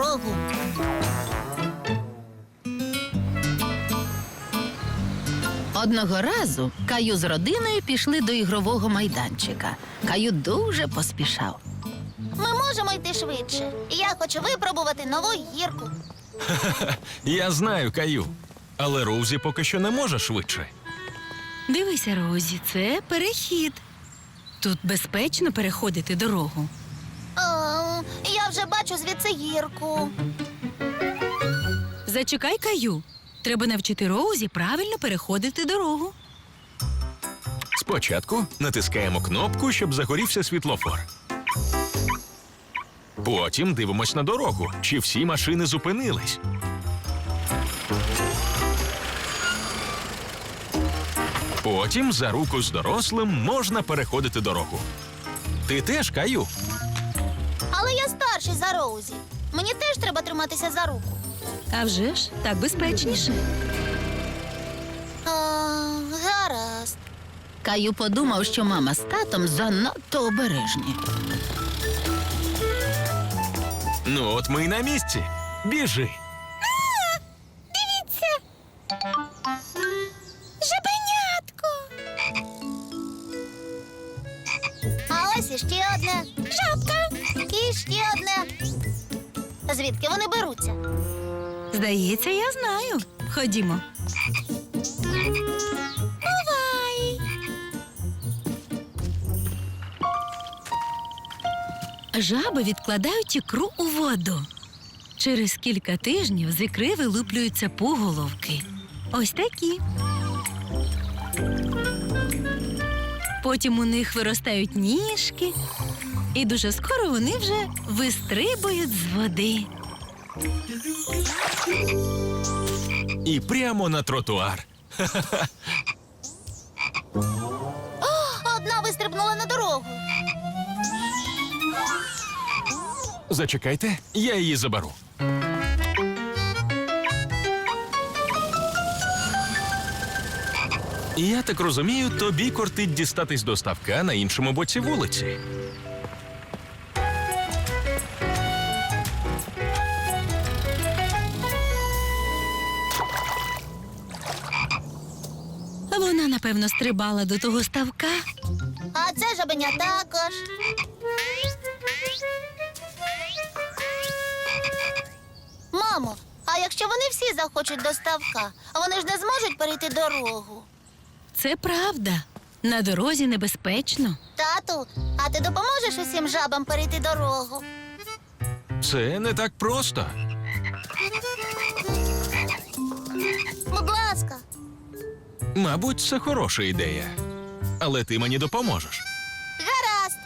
Дорогу. Одного разу Каю з родиною пішли до ігрового майданчика. Каю дуже поспішав. Ми можемо йти швидше. Я хочу випробувати нову гірку. Я знаю Каю. Але Роузі поки що не може швидше. Дивися, Розі, це перехід. Тут безпечно переходити дорогу. О, я вже бачу звідси гірку. Зачекай каю. Треба навчити Роузі правильно переходити дорогу. Спочатку натискаємо кнопку, щоб загорівся світлофор. Потім дивимось на дорогу, чи всі машини зупинились. Потім за руку з дорослим можна переходити дорогу. Ти теж каю. Старший за Роузі. Мені теж треба триматися за руку. А вже ж так безпечніше. О, гаразд. Каю подумав, що мама з татом занадто обережні. Ну, от ми й на місці. Біжи. Жабенятко. А ось іще одне. І ще одне. Звідки вони беруться? Здається, я знаю. Ходімо. Бувай. Жаби відкладають ікру у воду. Через кілька тижнів з ікри вилуплюються пуголовки. Ось такі. Потім у них виростають ніжки, і дуже скоро вони вже вистрибують з води. І прямо на тротуар. Одна вистрибнула на дорогу. Зачекайте, я її заберу. Я так розумію, тобі кортить дістатись до ставка на іншому боці вулиці. Напевно, стрибала до того ставка. А це жабеня також. Мамо, а якщо вони всі захочуть до ставка, вони ж не зможуть перейти дорогу. Це правда. На дорозі небезпечно. Тату, а ти допоможеш усім жабам перейти дорогу? Це не так просто. Будь ласка. Мабуть, це хороша ідея. Але ти мені допоможеш. Гаразд.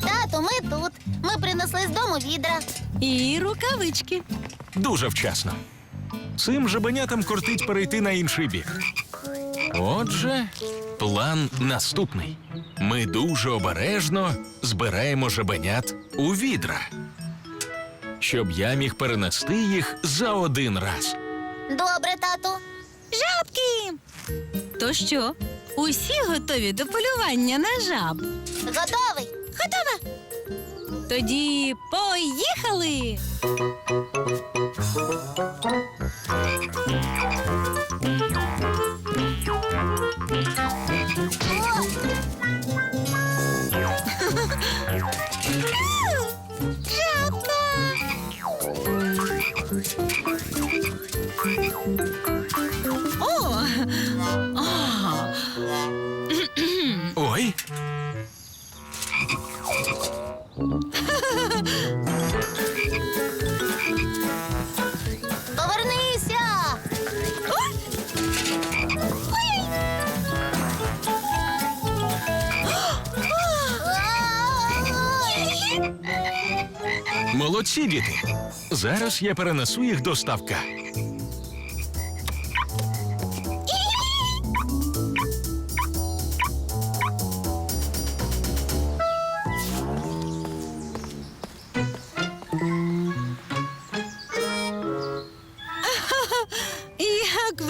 Тату, ми тут. Ми принесли з дому відра. І рукавички. Дуже вчасно. Цим жабенятам кортить перейти на інший бік. Отже, план наступний: ми дуже обережно збираємо жабенят у відра, щоб я міг перенести їх за один раз. Добре, тату. Жабки! То що, усі готові до полювання на жаб? Готовий. Готова? Тоді поїхали! О! А! Ой. Повернися! Молодці діти. Зараз я перенесу їх до ставка.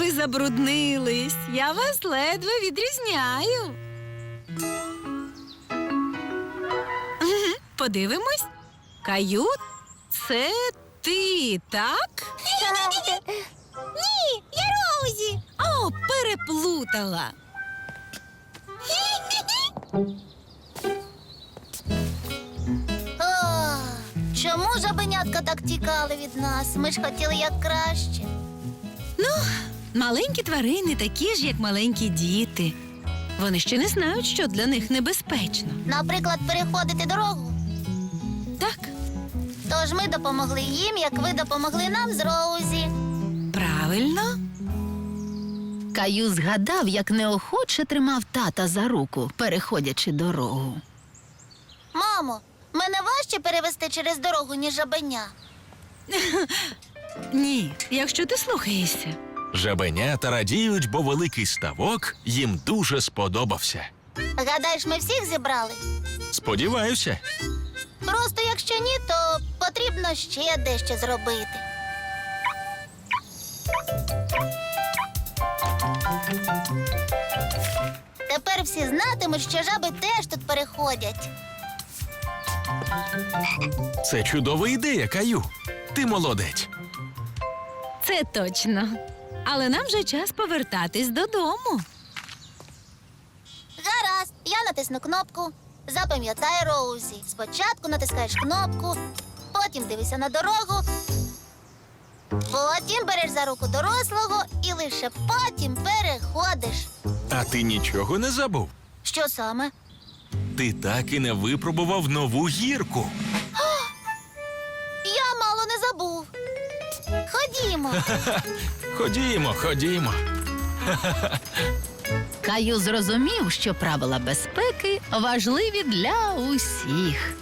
Ви забруднились, я вас ледве відрізняю. Подивимось. Каю, це ти, так? Ні, я Роузі. О, переплутала. Чому жабенятка так тікали від нас? Ми ж хотіли як краще. Маленькі тварини такі ж, як маленькі діти. Вони ще не знають, що для них небезпечно. Наприклад, переходити дорогу. Так, Тож ми допомогли їм, як ви допомогли нам з Роузі. правильно. Каю згадав, як неохоче тримав тата за руку, переходячи дорогу. Мамо, мене важче перевести через дорогу, ніж жабеня. Ні, якщо ти слухаєшся. Жабенята радіють, бо великий ставок їм дуже сподобався. Гадаєш, ми всіх зібрали? Сподіваюся. Просто якщо ні, то потрібно ще дещо зробити. Тепер всі знатимуть, що жаби теж тут переходять. Це чудова ідея, Каю. Ти молодець. Це точно. Але нам вже час повертатись додому. Гаразд, я натисну кнопку. Запам'ятай, Роузі. Спочатку натискаєш кнопку, потім дивишся на дорогу, потім береш за руку дорослого і лише потім переходиш. А ти нічого не забув? Що саме? Ти так і не випробував нову гірку. Ходімо. Ходімо, ходімо. Каю зрозумів, що правила безпеки важливі для усіх.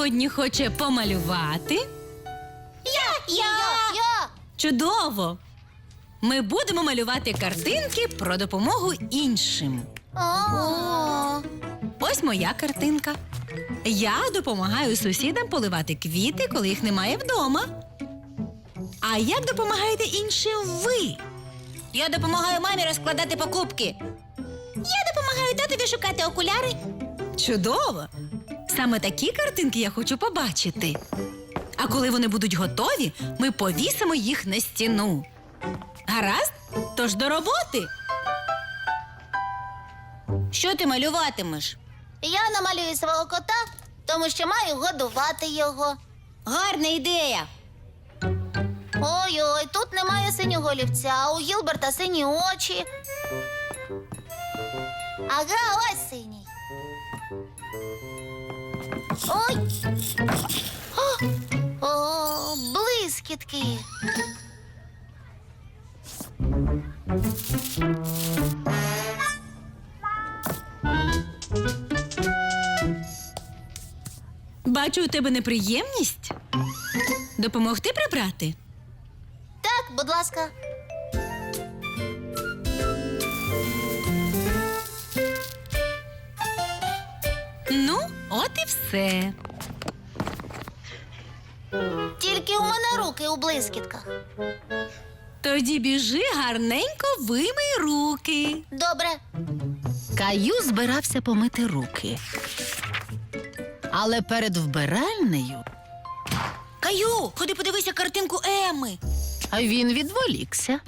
Сьогодні хоче помалювати? Я! Я! Я! Чудово! Ми будемо малювати картинки про допомогу іншим. О, Ось моя картинка. Я допомагаю сусідам поливати квіти, коли їх немає вдома. А як допомагаєте іншим ви? Я допомагаю мамі розкладати покупки. Я допомагаю татові шукати окуляри. Чудово! Саме такі картинки я хочу побачити. А коли вони будуть готові, ми повісимо їх на стіну. Гаразд? Тож до роботи. Що ти малюватимеш? я намалюю свого кота, тому що маю годувати його. Гарна ідея. Ой-ой, тут немає синього олівця, а у Гілберта сині очі. Ага, ось синій. Ой. О, о блискітки. Бачу, у тебе неприємність. Допомогти прибрати? Так, будь ласка. Ну, от і все. Тільки у мене руки у блискітках. Тоді біжи гарненько вимий руки. Добре. Каю збирався помити руки. Але перед вбиральнею Каю, ходи подивися картинку Еми. він відволікся.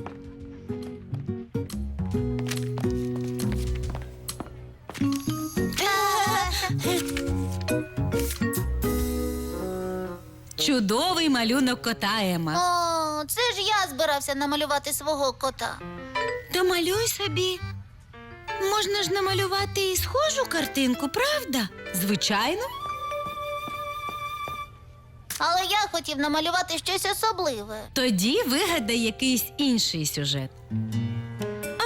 Чудовий малюнок кота Ема. О, це ж я збирався намалювати свого кота. То малюй собі. Можна ж намалювати і схожу картинку, правда? Звичайно. Але я хотів намалювати щось особливе. Тоді вигадай якийсь інший сюжет.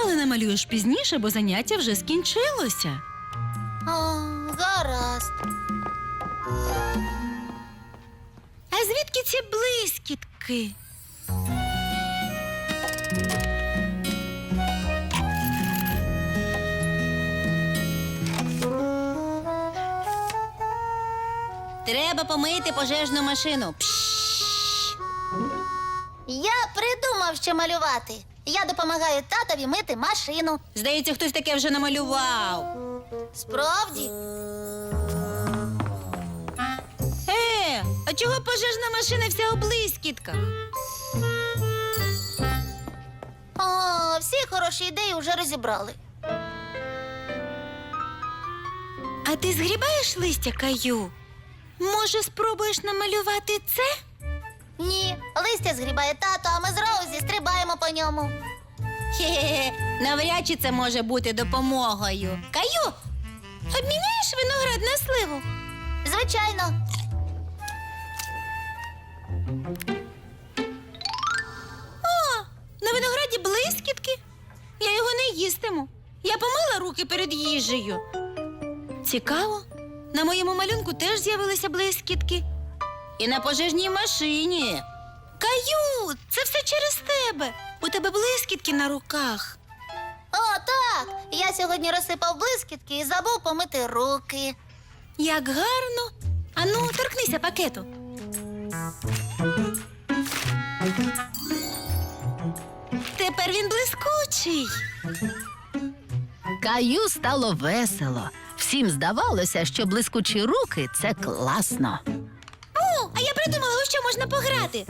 Але намалюєш пізніше, бо заняття вже скінчилося. О, гаразд. Звідки ці блискітки? Треба помити пожежну машину. Я придумав, що малювати. Я допомагаю татові мити машину. Здається, хтось таке вже намалював. Справді? А чого пожежна машина вся у блискітках? О, всі хороші ідеї вже розібрали. А ти згрібаєш листя каю? Може, спробуєш намалювати це? Ні, листя згрібає тато, а ми з Роузі стрибаємо по ньому. Хе-хе, навряд чи це може бути допомогою. Каю, обміняєш виноград на сливу? Звичайно. Їстиму. Я помила руки перед їжею. Цікаво. На моєму малюнку теж з'явилися блискітки. І на пожежній машині. Каю, це все через тебе. У тебе блискітки на руках. О, так. Я сьогодні розсипав блискітки і забув помити руки. Як гарно. Ану, торкнися пакету. Тепер він блискучий. Каю стало весело. Всім здавалося, що блискучі руки це класно. О, а я придумала, у що можна пограти.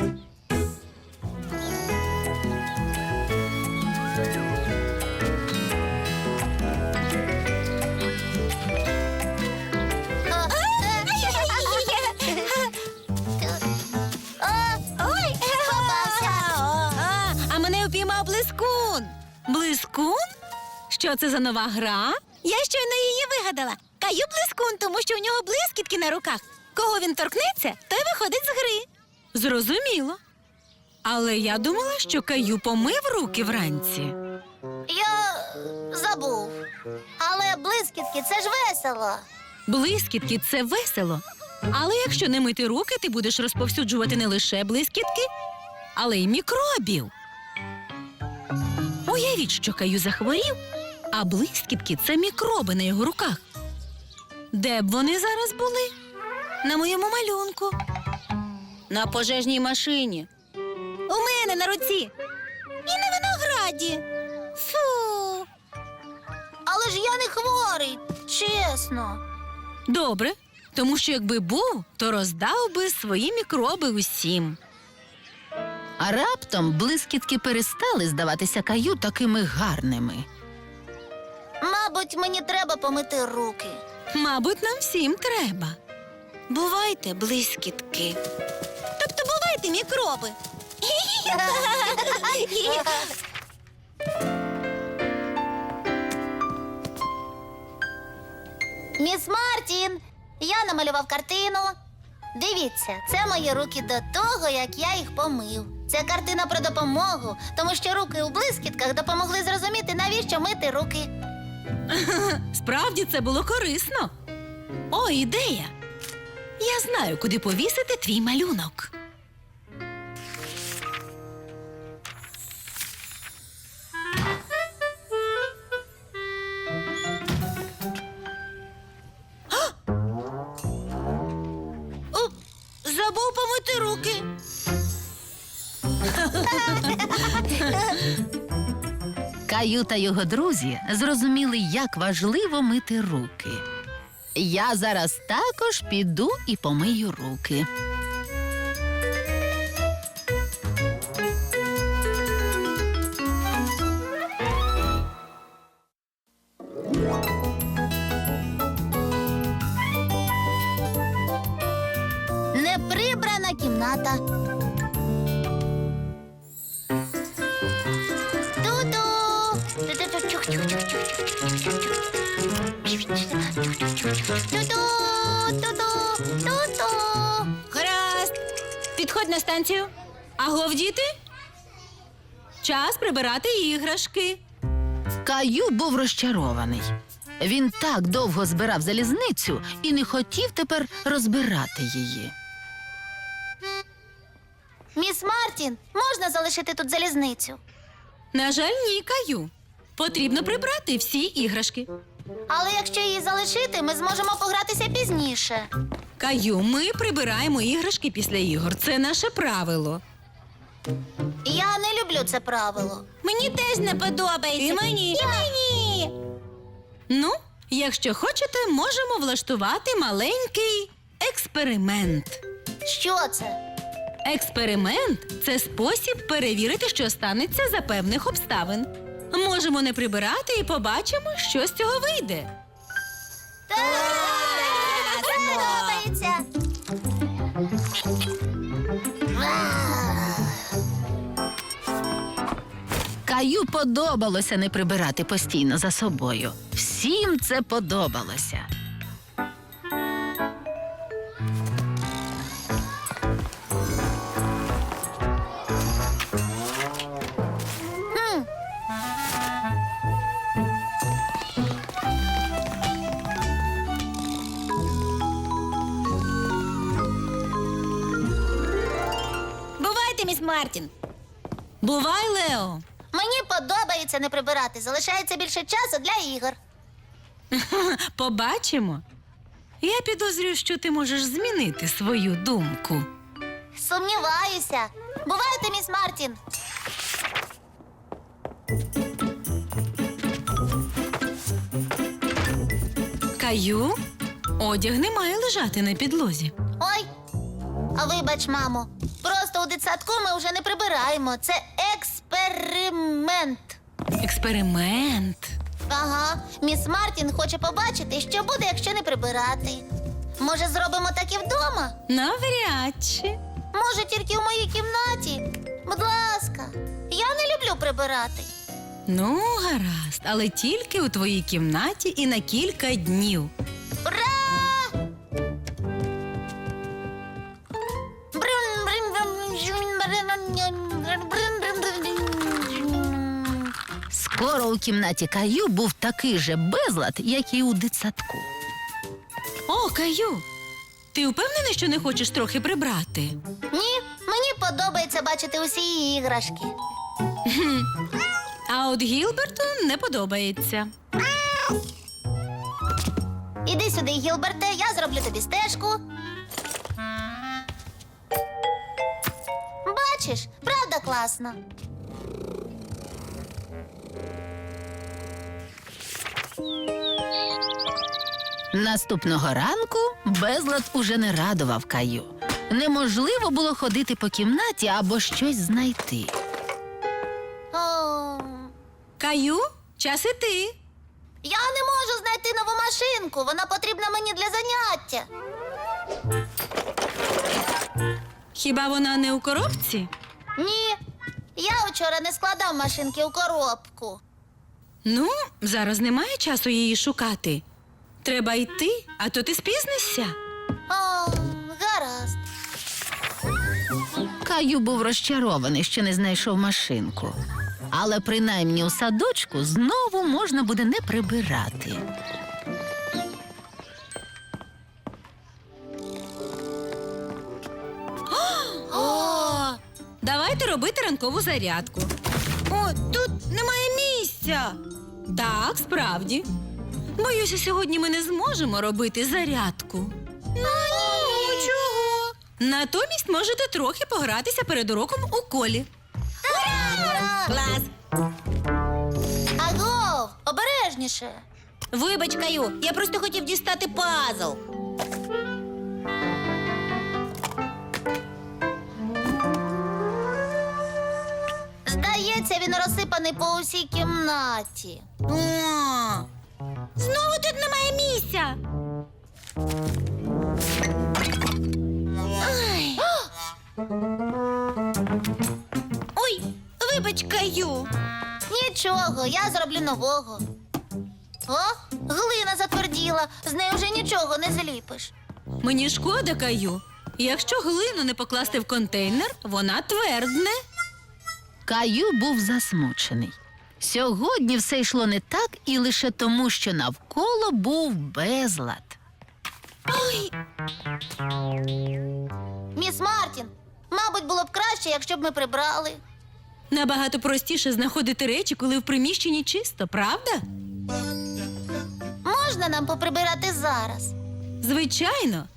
Блискун? Що це за нова гра? Я щойно її вигадала. Каю блискун, тому що у нього блискітки на руках. Кого він торкнеться, той виходить з гри. Зрозуміло. Але я думала, що Каю помив руки вранці. я забув. Але блискітки це ж весело. Блискітки це весело. Але якщо не мити руки, ти будеш розповсюджувати не лише блискітки, але й мікробів. Уявіть, що Каю захворів, а блискітки це мікроби на його руках. Де б вони зараз були? На моєму малюнку. На пожежній машині. У мене на руці. І на винограді. Фу. Але ж я не хворий, чесно. Добре, тому що якби був, то роздав би свої мікроби усім. А раптом блискітки перестали здаватися каю такими гарними. Мабуть, мені треба помити руки. Мабуть, нам всім треба. Бувайте блискітки. Тобто бувайте мікроби. Міс Мартін, я намалював картину. Дивіться, це мої руки до того, як я їх помив. Це картина про допомогу, тому що руки у блискітках допомогли зрозуміти, навіщо мити руки. Справді це було корисно. О, ідея. Я знаю, куди повісити твій малюнок. Каю та його друзі зрозуміли, як важливо мити руки. Я зараз також піду і помию руки. Неприбрана кімната. Підходь на станцію. Агов, діти. Час прибирати іграшки. Каю був розчарований. Він так довго збирав залізницю і не хотів тепер розбирати її. Міс Мартін, можна залишити тут залізницю? На жаль, ні, каю. Потрібно прибрати всі іграшки. Але якщо її залишити, ми зможемо погратися пізніше. Каю, ми прибираємо іграшки після ігор. Це наше правило. Я не люблю це правило. Мені теж не подобається. І мені. І мені. Ну, якщо хочете, можемо влаштувати маленький експеримент. Що це? Експеримент це спосіб перевірити, що станеться за певних обставин. Можемо не прибирати і побачимо, що з цього вийде. Подобається. Каю подобалося не прибирати постійно за собою. Всім це подобалося. Мартін. Бувай, Лео. Мені подобається не прибирати. Залишається більше часу для ігор. Побачимо. Я підозрюю, що ти можеш змінити свою думку. Сумніваюся. Бувайте, міс Мартін. Каю, одяг не має лежати на підлозі. Ой. А вибач, мамо. Просто у дитсадку ми вже не прибираємо. Це експеримент. Експеримент. Ага, міс Мартін хоче побачити, що буде, якщо не прибирати. Може, зробимо так і вдома? Навряд чи. Може, тільки в моїй кімнаті? Будь ласка, я не люблю прибирати. Ну, гаразд, але тільки у твоїй кімнаті і на кілька днів. Кімнаті Каю був такий же безлад, як і у дитсадку. О, Каю. Ти впевнений, що не хочеш трохи прибрати? Ні, мені подобається бачити усі іграшки. А от Гілберту не подобається. Іди сюди, Гілберте, я зроблю тобі стежку. Бачиш, правда класно. Наступного ранку безлад уже не радував Каю. Неможливо було ходити по кімнаті або щось знайти. О, Каю, час іти. я не можу знайти нову машинку. Вона потрібна мені для заняття. Хіба вона не у коробці? Ні. Я вчора не складав машинки у коробку. Ну, зараз немає часу її шукати. Треба йти, а то ти спізнишся. О, гаразд. Каю був розчарований, що не знайшов машинку. Але принаймні у садочку знову можна буде не прибирати. О, Давайте робити ранкову зарядку. О, тут немає місця. Так, справді. Боюся, сьогодні ми не зможемо робити зарядку. Ну, чого? Натомість можете трохи погратися перед уроком у колі. Клас! Агов, обережніше. Вибач, Каю, я просто хотів дістати пазл. Здається, він розсипаний по усій кімнаті. Знову тут немає місця. Ай. Ой, вибач, Каю. Нічого, я зроблю нового. О, глина затверділа, з нею вже нічого не зліпиш. Мені шкода, Каю. Якщо глину не покласти в контейнер, вона твердне. Каю був засмучений. Сьогодні все йшло не так і лише тому, що навколо був безлад. Міс Мартін, мабуть, було б краще, якщо б ми прибрали. Набагато простіше знаходити речі, коли в приміщенні чисто, правда? Можна нам поприбирати зараз? Звичайно.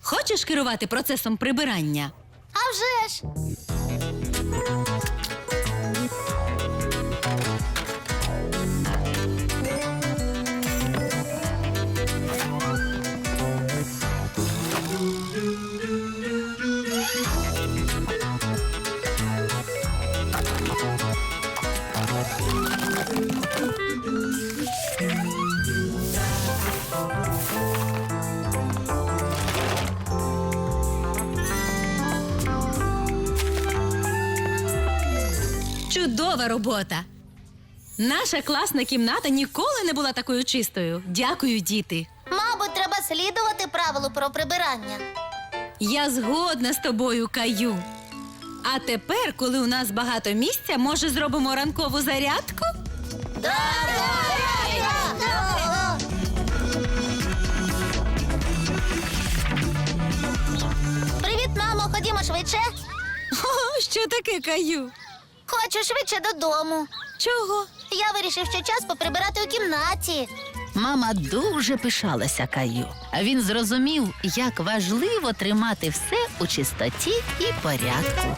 Хочеш керувати процесом прибирання? А вже ж! Чудова робота. Наша класна кімната ніколи не була такою чистою. Дякую, діти. Мабуть, треба слідувати правилу про прибирання. Я згодна з тобою, Каю. А тепер, коли у нас багато місця, може зробимо ранкову зарядку? Привіт, мамо, ходімо швидше. О, що таке Каю? Хочу швидше додому. Чого? Я вирішив, що час поприбирати у кімнаті. Мама дуже пишалася Каю. А він зрозумів, як важливо тримати все у чистоті і порядку.